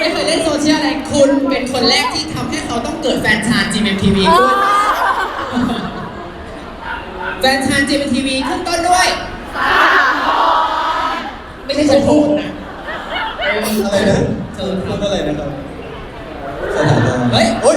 ไม่เคยเล่นโซเชียลอะไรคุณเป็นคนแรกที่ทำให้เขาต้องเกิดแฟนชาน GMTV ขึ้นแฟนชาน GMTV ขึ้นต้นด้วยไม่ใช่ฉันพูดนะอะไรนะเธอพูทำดอะไรนะครับสถานะเฮ้ยโอ๊ย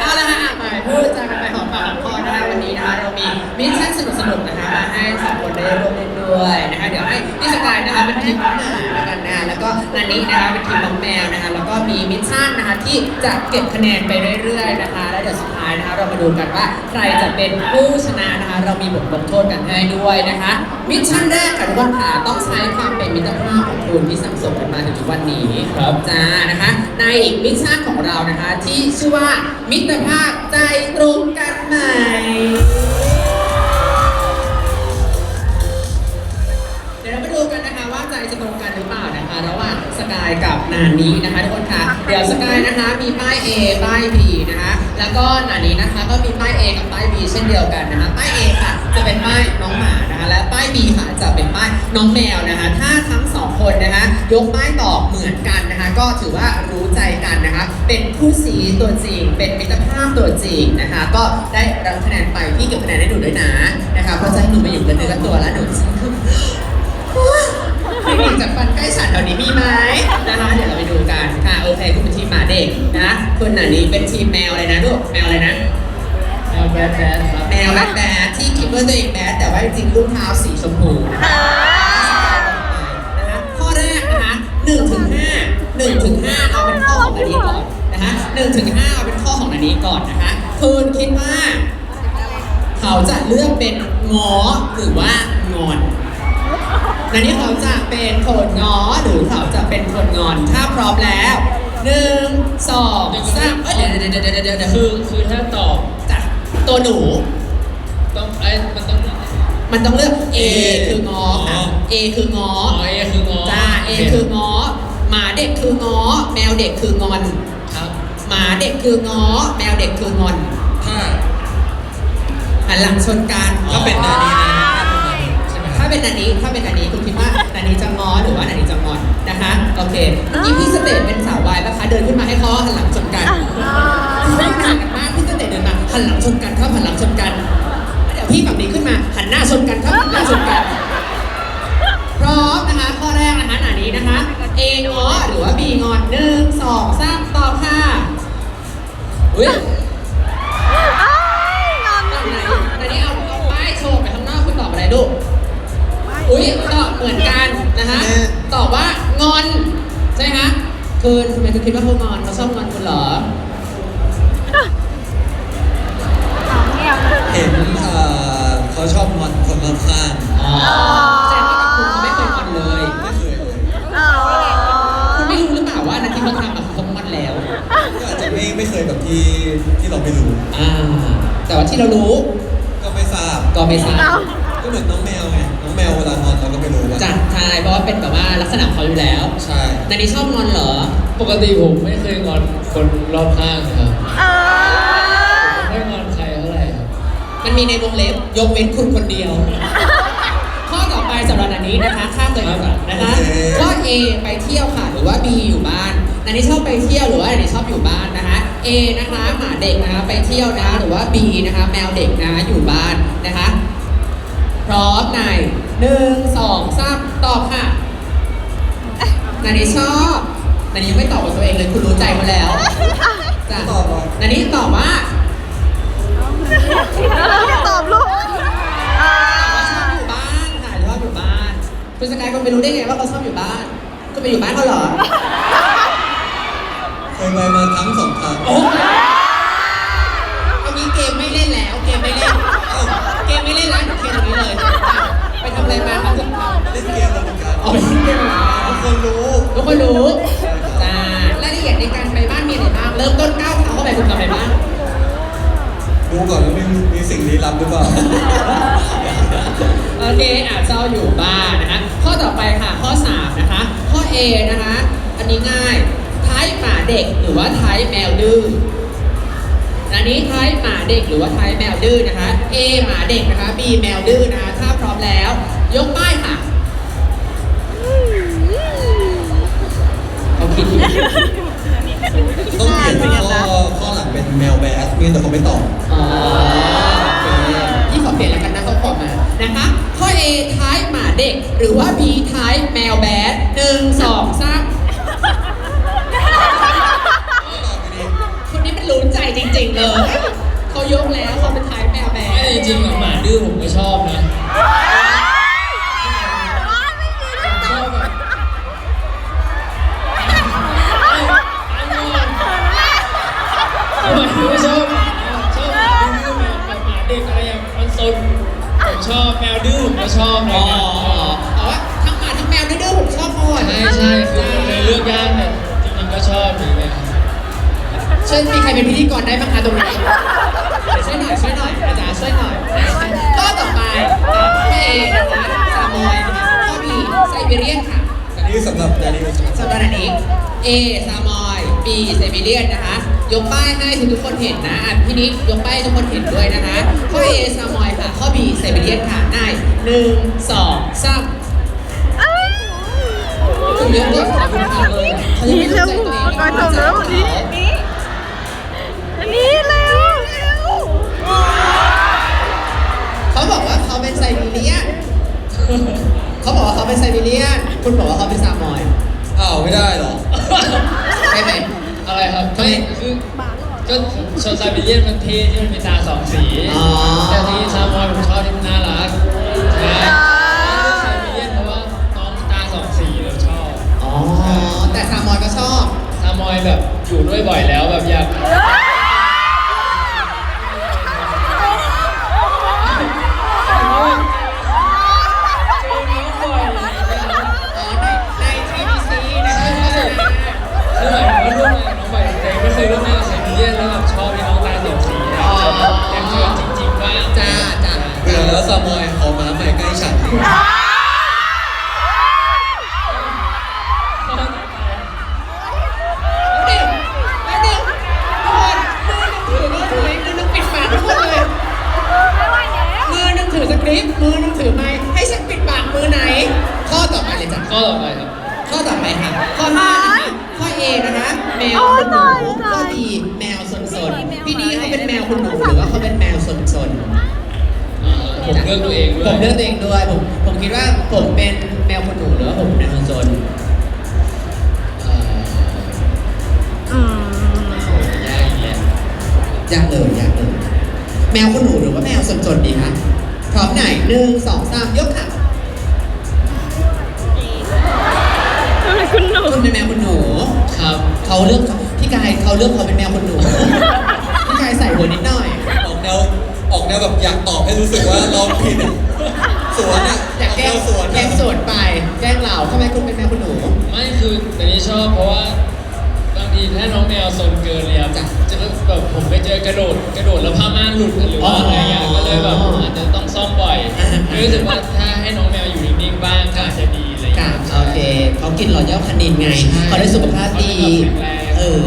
เอาละค่ะอะไปพูดจากันไปหอมปากหอมคอนะคะวันนี้นะคะเรามีมิชชั่นสนุกๆนะคะ มาให้สองคนได้ร่วมเล่นด้วยนะคะเดี๋ยวให้พี่สกายนะคะเป็นทีมน้องหมาแล้วกันนะแล้วก็นันนี้นะคะเป็นทีมน้องแมวนะคะแล้วก็มีมิชชั่นนะคะที่จะเก็บคะแนนไปเรื่อยๆนะคะ แล้วเดี๋ยวสุดท้ายนะคะเรามาดูกันว่าใครจะเป็นผู้ชนะนะคะเรามีบทลงโทษกันให้ด้วยนะคะมิชชั่นแรกค่ะทุกคนค่ะต้องใช้ความเป็นมิตรภาพของคุณที่สั่งสมกันมาถึงทุกวันนี้ครับจ้านะคะในอีกมิชชั่นของเรานะคะที่ชื่อว่ามิตรภาพใจตรงกันไหม สกายกับนานี้นะคะทุกคนค่ะเดี๋ยวสกายนะคะมีป้าย A ป้าย B นะคะแล้วก็นานี้นะคะก็มีป้าย A กับป้าย B เช่นเดียวกันนะคะป้าย A ค่ะจะเป็นป้ายน้องหมานะคะและป้าย B ค่ะจะเป็นป้ายน้องแมวนะคะถ้าทั้งสองคนนะคะยกป้ายตอบเหมือนกันนะคะก็ถือว่ารู้ใจกันนะคะเป็นคู่สีตัวจริง เป็นมิตรภาพตัวจริงนะคะก็ได้รับคะแนนไปพี่เก็บคะแนนให้หนูด้วยนะนะคะเพราะจะให้หนูมาอยู่กันเนื้อกับตัวแล้วหนู ไม่มีจากฟันใกล้ฉันแถวนี้มีไหมนะคะเดี๋ยวเราไปดูกันค่ะโอเคคุณเป็นทีมหมาเด็กนะคุณหนานี้เป็นทีมแมวอะไรนะลูกแมวอะไรนะแมวแบดแบดครับแมวแบดแบดที่คิดว่าตัวเองแบดแต่ว่าจริงๆลูกเท้าสีชมพูนะคะนะคะข้อแรกนะคะหนึ่งถึงห้าหนึ่งถึงห้าเอาเป็นข้อของอันนี้ก่อนนะคะหนึ่งถึงห้าเอาเป็นข้อของอันนี้ก่อนนะคะคุณคิดว่า เขาจะเลือกเป็นง้อหรือว่างอน ในนี้เขาจะเป็นคนง้อหรือเขาจะเป็นคนงอน ถ้าพร้อมแล้วหนึ่งสองสามเอ้ยเดี๋ยวเดี๋ยวเดี๋ยวเดี๋ยวเดี๋ยวเดี๋ยวคือคือถ้าตอบจ้ะตัวหนู ต้องไอ้มันต้องมันต้องเลือก A คือง้อค่ะ A คือง้ออ๋อเอคืองอจ้า A คือง้อหมาเด็กคือง้อแมวเด็กคืองอน ครับหมาเด็กคือง้อแมวเด็กคืองอนถ้าหันหลังชนกันถ้าเป็นนานี้นะ เป็นนันนี้ถ้าเป็นนันนี้คุณคิดว่านันนี้จะง้อหรือว่านันนี้จะงอนนะคะโอเคเมื่อกี้พี่สเตทเป็นสาววายนะคะเดินขึ้นมาให้เขาหันหลังชนกันไม่ต่างกันมากพี่สเตทเดินมาหันหลังชนกันครับหันหลังชนกันเดี๋ยวพี่ฝั่งนี้ขึ้นมาหันหน้าชนกันครับหันหน้าชนกันพร้อมนะคะข้อแรกนะคะหนานี้นะคะ A ง้อหรือว่า B งอนหนึ่งสองสามตอบค่ะอุ้ย เหมือนกันนะคะตอบว่างอนใช่ไหมคะคือทำไมคุณคิดว่าเขางอนเขาชอบงอนคุณเหรอเห็นเอ่อเขาชอบงอนคนรอบข้างอ๋อแสดงว่ากับคุณเขาไม่เคยงอนเลยไม่เคยเลยคุณไม่รู้หรือเปล่าว่านาทีเขาทำแบบเขางอนแล้วก็อาจจะไม่ไม่เคยแบบที่ที่เราไม่รู้อ่าแต่ว่าที่เรารู้ ก็ไม่ทราบก็ไม่ทราบ องเขาอยู่แล้ว ใช่นานี้ชอบงอนเหรอ ปกติผมไม่เคยงอนคนรอบข้างครับผมไม่งอนใครเท่าไหร่ครับ มันมีในวงเล็บยกเว้นคุณคนเดียว ข้อต่อไปสำหรับนันนี้นะคะข้ามเลยดีกว่านะคะข้อ A ไปเที่ยวค่ะ หรือว่า B อยู่บ้านนันนี้ชอบไปเที่ยวหรือว่านันนี้ชอบอยู่บ้านนะคะ A นะคะหมาเด็กนะคะไปเที่ยวนะหรือว่า B นะคะแมวเด็กนะอยู่บ้านนะคะ พร้อมในหนึ่งสองสามตอบค่ะ นันนี้ชอบนันนี้ยังไม่ตอบกับตัวเองเลยคุณรู้ใจมาแล้วจ้ะตอบว่านันนี้ตอบว่าตอบลูกชอบอยู่บ้านค่ะชอบอยู่บ้านคุณสกายคุณไปรู้ได้ไงว่าเขาชอบอยู่บ้านคุณไปอยู่บ้านเขาเหรอเคยไปมาทั้งสองครั้งโอ้เอางี้เกมไม่เล่นแล้วเกมไม่เล่นเอ้าเกมไม่เล่นีรับหรือเปล่า โอเคอาจเศร้าอยู่บ้านนะคะข้อต่อไปค่ะข้อ3นะคะ ข้อ A นะคะ อันนี้ง่ายท้ายหมาเด็กหรือว่าท้ายแมวดื้ออันนี้ท้ายหมาเด็กหรือว่าท้ายแมวดื้อนะคะ A หมาเด็กนะคะ B แมวดื้อนะคะถ้าพร้อมแล้ว ยกป้ายค่ะต้องเขียนข้อข้อหลังเป็นแมวแบสเมื่อแต่เขาไม่ตอบ เปลี่ยนแล้วกันนะเขาขอมนะคะข้อ A ท้ายหมาเด็ก หรือว่า B ท้าย ตรงนี้ช่วยหน่อยช่วยหน่อยอาจารย์ช่วยหน่อยข้อต่อไปข้อ A นะคะซามอยนะคะข้อ B ไซบีเรียนค่ะอันนี้สำหรับดานิเอลสำหรับอันนี้ A ซามอย B ไซบีเรียนนะคะ ยกป้ายให้ทุกคนเห็นนะอะพี่นิกยกป้ายให้ทุกคนเห็นด้วยนะคะข้อ A ซามอยค่ะข้อ B ไซบีเรียนค่ะง่ายหนึ่งสองสามคุณเลือกเด็กขอบคุณค่ะเลยเขายังไม่นี่เข้าเร็วใจตัวเองไปทำแล้ววันนี้นี่อัน เป็นไซบีเรียนเขาบอกว่าเขาเป็นไซบีเรียนคุณบอกว่าเขาเป็นซามอยอ้าวไม่ได้เหรอใช่ไหมอะไรครับไม่คือก็ชนไซบีเรียนมันเท่ที่มันมีตาสองสีอ๋อแต่ที่ซามอยผมชอบที่มันน่ารักใช่ไซบีเรียนเพราะว่าน้องตาสองสีเราชอบอ๋อแต่ซามอยก็ชอบซามอยแบบอยู่ด้วยบ่อยแล้วแบบอยาก ต์มือหนึ่งถือไม้ให้ฉันปิดปากมือไหน ข้อต่อไปเลยจ้ะข้อต่อไปครับข้อต่อไปค่ะ ข้อห้านะคะข้อ A นะคะแมวคุณหนูข้อ B แมวสนสนพี่นี้เขาเป็นแมวคุณหนูหรือว่าเขาเป็นแมวสนสน ผมเลือกตัวเองด้วยผมเลือกตัวเองด้วยผมผมคิดว่าผมเป็นแมวคนหนูหรือว่าผมเป็นแมวคนจนอ่าอืมยากอีกแล้วยากเลยยากเลยแมวคนหนูหรือว่าแมวสนจนดีคะพร้อมไหนหนึ่งสองสามยกค่ะทำไมคุณหนูคุณเป็นแมวคนหนูครับเขาเลือกเขาพี่กายเขาเลือกเขาเป็นแมวคนหนูพี่กายใส่หัวนิดหน่อย ออกแนวออกแนวแบบอยากตอบให้รู้สึกว่าเราผิดอะสวนอะอยากแกล้งสวนแกล้งสวนไปแกล้งเราทำไมคุณเป็นแมวคนหนู ไม่คือแต่นี้ชอบเพราะว่าบางทีถ้าน้องแมวซนเกินเลยครับจ้ะจะแบบผมไปเจอกระโดดกระโดดแล้วผ้าม่านหลุดหรือว่าอะไรเงี้ยอ๋อก็เลยแบบอาจจะต้องซ่อมบ่อยอ่ารู้สึกว่าถ้าให้น้องแมวอยู่นิ่งๆบ้างก็อาจจะดีอะไรค่ะเงี้ย โอเคเขากินรอยัลคานินไงใช่เขาได้สุขภาพดี เขาได้แบบแข็งแรง เออ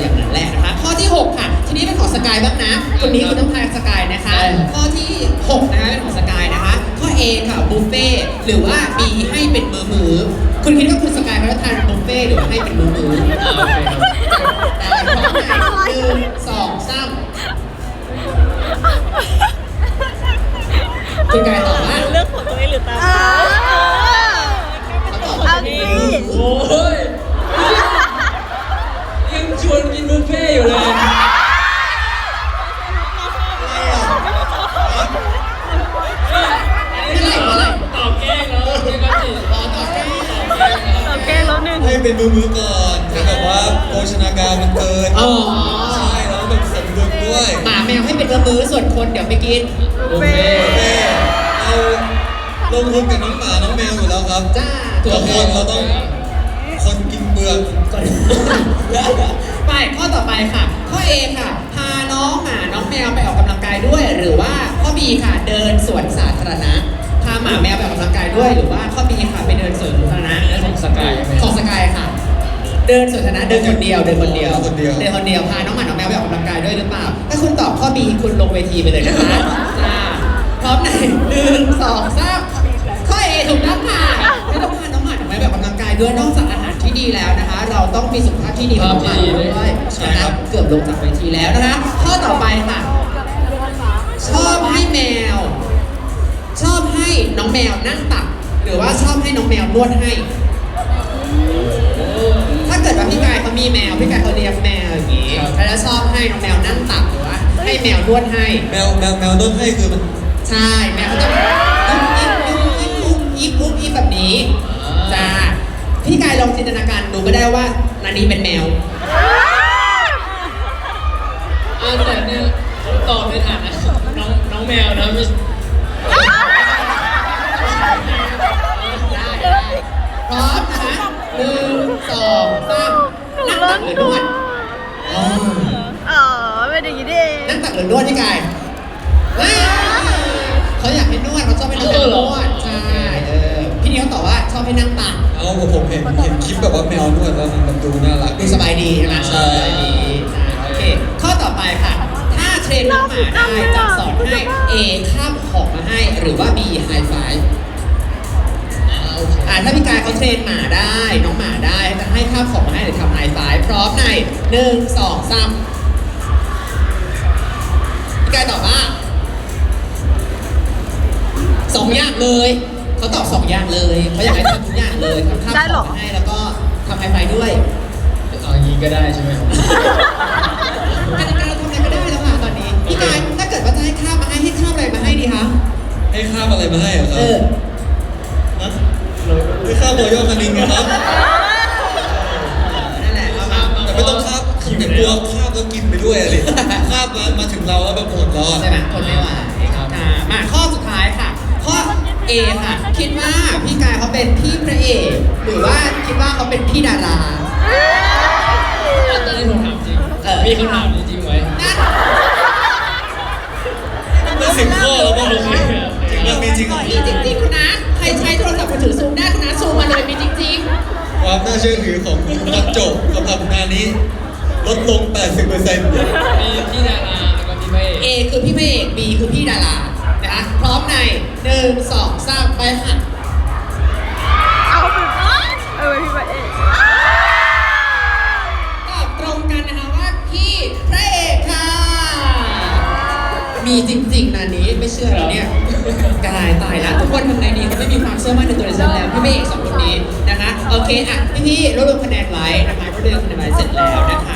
อย่างนั้นแหละนะคะ ข้อที่ 6 ค่ะที นี้เป็นของสกายบ้างนะคนนี้คือน้องพายสกายนะคะได้ครับข้อที่6นะคะเป็นของสกายนะคะ ข้อ A ค่ะบุฟเฟ่ต์หรือว่า B ให้เป็นมือมือๆคุณคิดว่าคุณสกายเขาจะทานบุฟเฟ่ต์หรือว่าให้เป็นมือมือ แล้วหนึ่งให้เป็นมือมือๆก่อนแต่แบบว่าโภชนาการมันเกินอ๋อ ใช่แล้วแบบสมดุลด้วยหมาแมวให้เป็นมือมือส่วนคนเดี๋ยวไปกิน บุฟเฟ่ต์โอเคเราลงทุนกับน้องหมาน้องแมวอยู่แล้วครับจ้า ตัวคนเราต้องคนกินเปลือกก่อนไปข้อต่อไปค่ะ ข้อ A ค่ะ พาน้องหมาน้องแมวไปออกกำลังกายด้วย หรือว่าข้อ B ค่ะ เดินสวนสาธารณะพาหมาแมวไปออกกำลังกายด้วย หรือว่าข้อ B ค่ะไปเดินสวนสาธารณะและของสกายไหม ของสกายค่ะ เดินสวนสาธารณะเดินคนเดียวเดินคนเดียวคนเดียวเดินคนเดียวพาน้องหมาน้องแมวไปออกกำลังกายด้วยหรือเปล่า ถ้าคุณตอบข้อ B คุณลงเวทีไปเลยนะคะจ้าพร้อมไหนหนึ่งสองสามข้อ A ถูกต้องค่ะไม่ต้องพาน้องหมาน้องแมวไปออกกำลังกายด้วยนอกจากอาหารที่ดีแล้วนะคะ เราต้องมีสุขภาพที่ดีของเราด้วยนะคะเกือบลงจากเวทีแล้วนะคะ ข้อต่อไปค่ะ ชอบให้แมว ชอบให้น้องแมวนั่งตัก หรือว่าชอบให้น้องแมวนวดให้ ถ้าเกิดว่าพี่กายเขามีแมว พี่กายเขาเลี้ยงแมวอย่างนี้เขาจะชอบให้น้องแมวนั่งตักหรือว่าให้แมวนวดให้ แมวแมวแมวต้นให้คือมันใช่แมวเขาจะอิบอิบอิบอิบอิบอิบอิบแบบนี้จ้าพี่กายลองจินตนาการดูก็ได้ว่านันนี้เป็นแมวอ่าแต่เนี่ยผมตอบในฐานะน้องน้องแมวนะไม่ พร้อมนะคะหนึ่งสองสามนั่งตักหรือนวดอ๋ออ๋อเป็นอย่างนี้ดินั่งตักหรือนวดพี่กายเฮ้ยเขาอยากให้นวดเขาชอบให้น้องแมวนวดใช่เออพี่นี่เขาตอบว่าชอบให้นั่งตักเอาผมเห็นเห็นคลิปแบบว่าแมวนวดแล้วมันดูน่ารักดูสบายดีใช่ไหมใช่สบายดีอ่าโอเคข้อต่อไปค่ะ ถ้าเทรนน้องหมาได้จะสอนให้ A ข้ามของมาให้หรือว่า B ไฮไฟ อ่าถ้าพี่กายเขาเทรนหมาได้ น้องหมาได้จะให้ข้ามของมาให้หรือทำไฮไฟว์พร้อมในหนึ่งสองสามพี่กายตอบว่าสองอย่างเลยเขาตอบสองอย่างเลยเขาอยากให้ทำทุกอย่างเลยทำข้ามของมาให้แล้วก็ทำไฮไฟว์ด้วย เอาอย่างนี้ก็ได้ใช่ไหมครับกติกาเราทำอะไรไม่ได้แล้วค่ะตอนนี้พี่กายถ้าเกิดว่าจะให้ข้าวมาให้ให้ข้าวอะไรมาให้ดีคะให้ข้ามอะไรมาให้เหรอคเอรับอฮะ ให้ข้ามรอยย่อคณิงนะครับนั่นแหละเอามาแต่ไม่ต้องข้ามแต่กลัวข้ามแล้วกินไปด้วยอะไรข้ามมามาถึงเราแล้วแบบหมดแล้วอะใช่ไหมคนไม่ไหวครับอ่ามาข้อสุดท้ายค่ะ ข้อ A ค่ะ คิดว่าพี่กายเขาเป็นพี่พระเอกหรือว่าคิดว่าเขาเป็นพี่ดาราอะตอนนี้ผมถามจริง เออ มีคำถามนี้จริงไหม เชื่อถือของคุณพักจบสำหรับงานนี้ ลดลง 80%มีพี่ดาราแล้วก็มีพระเอก A คือพี่พระเอก B คือพี่ดารานะคะพร้อมในหนึ่งสองสามไปค่ะ เอาเป็นเออพี่ประเอกตอบตรงกันนะคะว่าพี่พระเอกค่ะ มีจริงๆนะนี้ไม่เชื่อเหรอเนี่ยกายตายแล้วทุกคนทำไงดีเขาไม่มีความเชื่อมั่นในตัวดิฉันแล้วพี่พระเอกสองคนนี้นะคะโอ เคอะพี่ๆรวบรวมคะแนนไว้นะคะรวบรวมคะแนนไว้เสร็จแล้วนะคะ